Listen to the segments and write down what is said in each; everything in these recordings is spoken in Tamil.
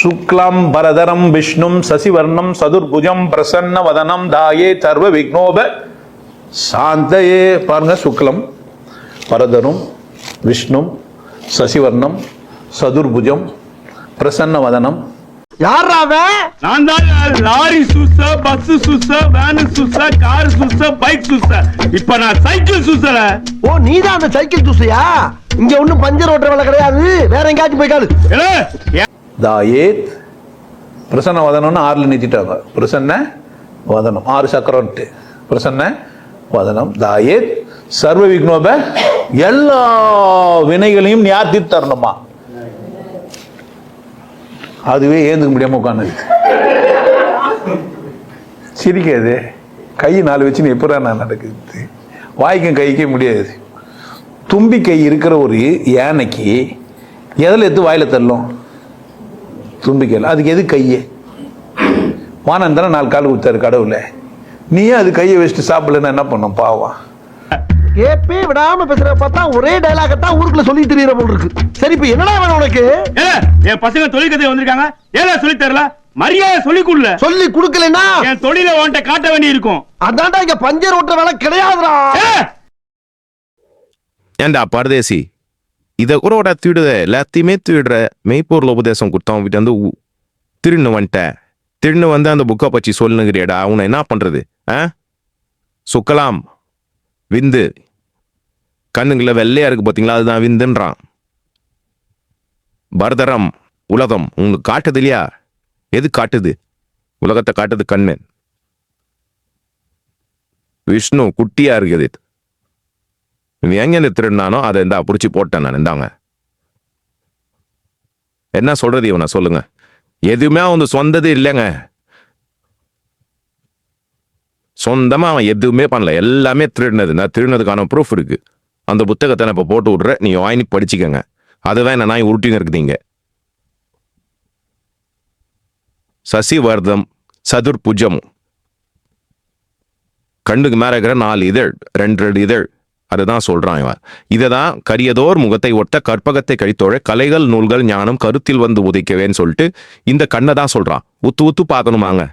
சுக்லாம் பரதரம் விஷ்ணும் சசிவர்ணம் சதுர்புஜம் பிரசன்ன வதனம் தாயே சர்வ விக்னோப சாந்தயே பாருங்க சுக்லம் பரதரும் விஷ்ணும் சசிவர்ணம் சதுர்புஜம் பிரசன்ன வதனம் நான் தான் லாரி சுச பஸ் சுச வேன் சுச கார் சுச பைக் சுச. இப்ப நான் சைக்கிள் சுசல. ஓ நீதான் அந்த சைக்கிள் தூசையா இங்க ஒண்ணும் பஞ்சர் ஓட்டுற வேலை கிடையாது. வேற எங்கேயாச்சும் போய் காலு. தாயேத். பிரசன்ன வதனம்னு ஆறில் நிறுத்திட்டாங்க பிரசன்ன வதனம். ஆறு சக்கரம்ட்டு. பிரசன்ன வதனம். தாயேத். சர்வ விக்னோப. எல்லா வினைகளையும் நியாத்தி தரணுமா? அதுவே ஏந்துக்க முடியாம உட்காந்து சிரிக்காது. கை நாலு வச்சுன்னு எப்படா நான் நடக்குது? வாய்க்கும் கைக்கே முடியாது. தும்பி கை இருக்கிற ஒரு யானைக்கு எதில் எடுத்து வாயில தள்ளும்? தும்பிக்கையில். அதுக்கு எது கையே? வானன் தானே நாலு கால் கொடுத்தாரு கடவுள. நீயே அது கையை வச்சுட்டு சாப்பிடலன்னா என்ன பண்ணும்? பாவம். கேப்பே விடாம பேசுற பார்த்தா ஒரே டைலாக தான் ஊருக்குள்ள சொல்லி தெரியற போல் இருக்கு. சரி இப்ப என்னடா வேணும் உனக்கு? என் பசங்க தொழில் கதை வந்திருக்காங்க. ஏதா சொல்லி தரல? மரியாதை சொல்லி கொடுல. சொல்லி கொடுக்கலனா என் தொழில உன்கிட்ட காட்ட வேண்டி இருக்கும் அதான்டா இங்க பஞ்சர் ஓட்டுற வேலை கிடையாதுடா. ஏண்டா பரதேசி? இதை கூட விட எல்லாத்தையுமே தீடுற மெய்ப்பொருள் உபதேசம் கொடுத்தோம் வீட்டு வந்து உ- திருன்னு வந்துட்ட. திருன்னு வந்து அந்த புக்கை பற்றி சொல்லுங்கிறியடா. அவனை என்ன பண்ணுறது ஆ? சுக்கலாம். விந்து. கண்ணுங்கள வெள்ளையா இருக்கு பார்த்தீங்களா அதுதான் விந்துன்றான். பரதரம் உலகம். உங்களுக்கு காட்டுது இல்லையா? எது காட்டுது? உலகத்தை காட்டுது கண்ணு. விஷ்ணு குட்டியா இருக்குது இவன் எங்க திருடினானோ அதை இந்தா பிடிச்சி போட்டேன் நான் இந்தாங்க. என்ன சொல்றது இவனை? சொல்லுங்க. எதுவுமே அவன் சொந்தது இல்லைங்க. சொந்தமா அவன் எதுவுமே பண்ணல. எல்லாமே திருடினது. நான் திருடினதுக்கான ப்ரூஃப் இருக்கு. அந்த புத்தகத்தை நான் இப்போ போட்டு விட்றேன். நீ வாங்கி படிச்சுக்கங்க. அதுதான் என்ன நாய் உருட்டின்னு இருக்குதீங்க சசிவர்தம் சதுர்புஜம். கண்ணுக்கு மேல இருக்கிற நாலு இதழ் ரெண்டு ரெண்டு இதழ். அதுதான் சொல்றான் இவன். இதை தான் கரியதோர் முகத்தை ஒட்ட கற்பகத்தை கழித்தோழ கலைகள் நூல்கள் ஞானம் கருத்தில் வந்து உதைக்கவேன்னு சொல்லிட்டு இந்த கண்ணை தான் சொல்றான். உத்து உத்து பார்க்கணுமாங்க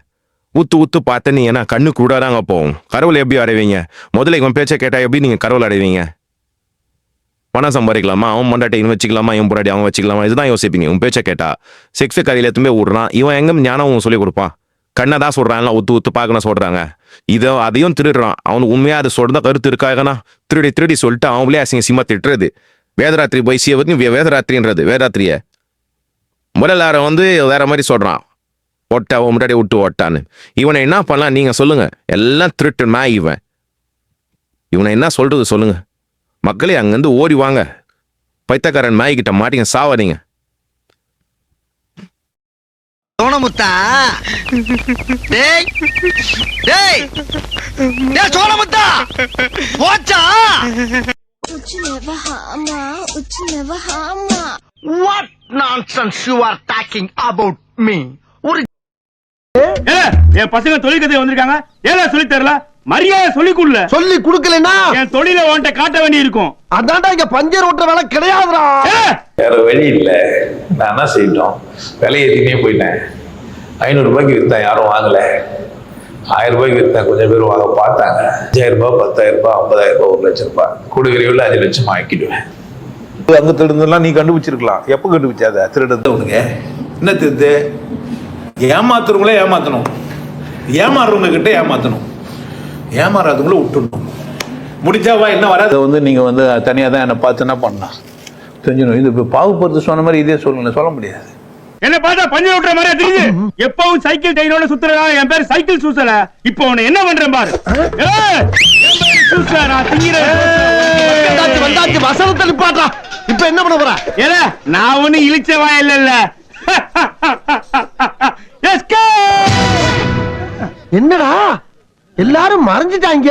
உத்து உத்து பார்த்து நீ ஏன்னா கண்ணு கூட தாங்க போகும் கடவுள் எப்படி அடைவீங்க? முதல்ல இவன் பேச்சை கேட்டா எப்படி நீங்க கடவுள் அடைவீங்க? பணம் சம்பாதிக்கலாமா? அவன் மண்டாட்டை இவன் வச்சுக்கலாமா? இவன் பொண்டாட்டி அவன் வச்சுக்கலாமா? இதுதான் யோசிப்பீங்க. உன் பேச்சை கேட்டா. செக்ஸ் கரையில எத்துமே விடுறான் இவன் எங்கே ஞானம் சொல்லி கொடுப்பான். கண்ணை தான் சொல்றான் ஒத்து ஒத்து பார்க்கணும் சொல்கிறாங்க இதை அதையும் திருடுறான். அவனுக்கு உண்மையாக அது சொல்கிறத கருத்து இருக்காகனா திருடி திருடி சொல்லிட்டு அவங்களே அசிங்க சிம்மா திட்டுறது வேதராத்திரி போய் சிவத்தி வேதராத்திரின்றது வேதராத்திரியை. முதலார வந்து வேற மாதிரி சொல்கிறான் ஒட்டா உன் முன்னாடி விட்டு ஓட்டான்னு. இவனை என்ன பண்ணலாம்? நீங்கள் சொல்லுங்கள் எல்லாம் திருட்டு இவன். இவனை என்ன சொல்கிறது சொல்லுங்கள் மக்களே அங்கேருந்து ஓடி வாங்க. பைத்தக்காரன் மாய்கிட்ட மாட்டிங்க சாவாதீங்க. சோனமுத்தா டேய் டேய் டேய் சோனமுத்தா போச்சா? What nonsense you are talking about me ஒரு என் பசங்க வந்திருக்காங்க. ஏதா சொல்லி தரல. மரியாதை சொல்லி கொடுல சொல்லி கொடுக்கலனா என் தொழில உன்கிட்ட காட்ட வேண்டி இருக்கும் அதான்டா இங்க பஞ்சர் ஓட்டுற வேலை கிடையாதுடா. வேற வழி இல்லை. நான் என்ன செய்யட்டும்? விலை ஏற்றினே போயிட்டேன். ஐநூறு ரூபாய்க்கு விற்றேன் யாரும் வாங்கல. ஆயிரம் ரூபாய்க்கு விற்றேன் கொஞ்சம் பேர் வாங்க பார்த்தாங்க. அஞ்சாயிரம் ரூபாய் பத்தாயிரம் ரூபாய் ஐம்பதாயிரம் ரூபாய் ஒரு லட்சம் ரூபாய். கொடுக்குறவில்ல அஞ்சு லட்சம் ஆக்கிடுவேன் அங்க திருடுனதெல்லாம் நீ கண்டுபிடிச்சிருக்கலாம். எப்போ கண்டுபிடிச்சாத? திருடுறது உனக்கு. என்ன திருது ஏமாத்துறவங்களே ஏமாத்தணும். ஏமாறுறவங்க கிட்ட ஏமாத்தணும். ஏமாறாதவங்கள விட்டுடணும். முடிச்சாவா என்ன வராது? வந்து நீங்க வந்து தனியா தான் என்னை பார்த்து என்ன பண்ணலாம் தெரிஞ்சிடும். இது இப்போ பாகுபடுத்து சொன்ன மாதிரி இதே சொல்லணும் சொல்ல முடியாது. என்ன பார்த்தா பஞ்சர் ஓட்டுற மாதிரி தெரியுது? எப்பவும் சைக்கிள் டைனோட சுத்துறதா என் பேர் சைக்கிள் சூசல. இப்போ உன்னை என்ன பண்றேன் பாரு? வந்தாச்சு வந்தாச்சு வசனத்தை நிப்பாட்டா இப்ப என்ன பண்ண போற? ஏல நான் ஒண்ணு இழிச்சவா இல்ல என்னடா? எல்லாரும் மறைஞ்சிட்டாங்க.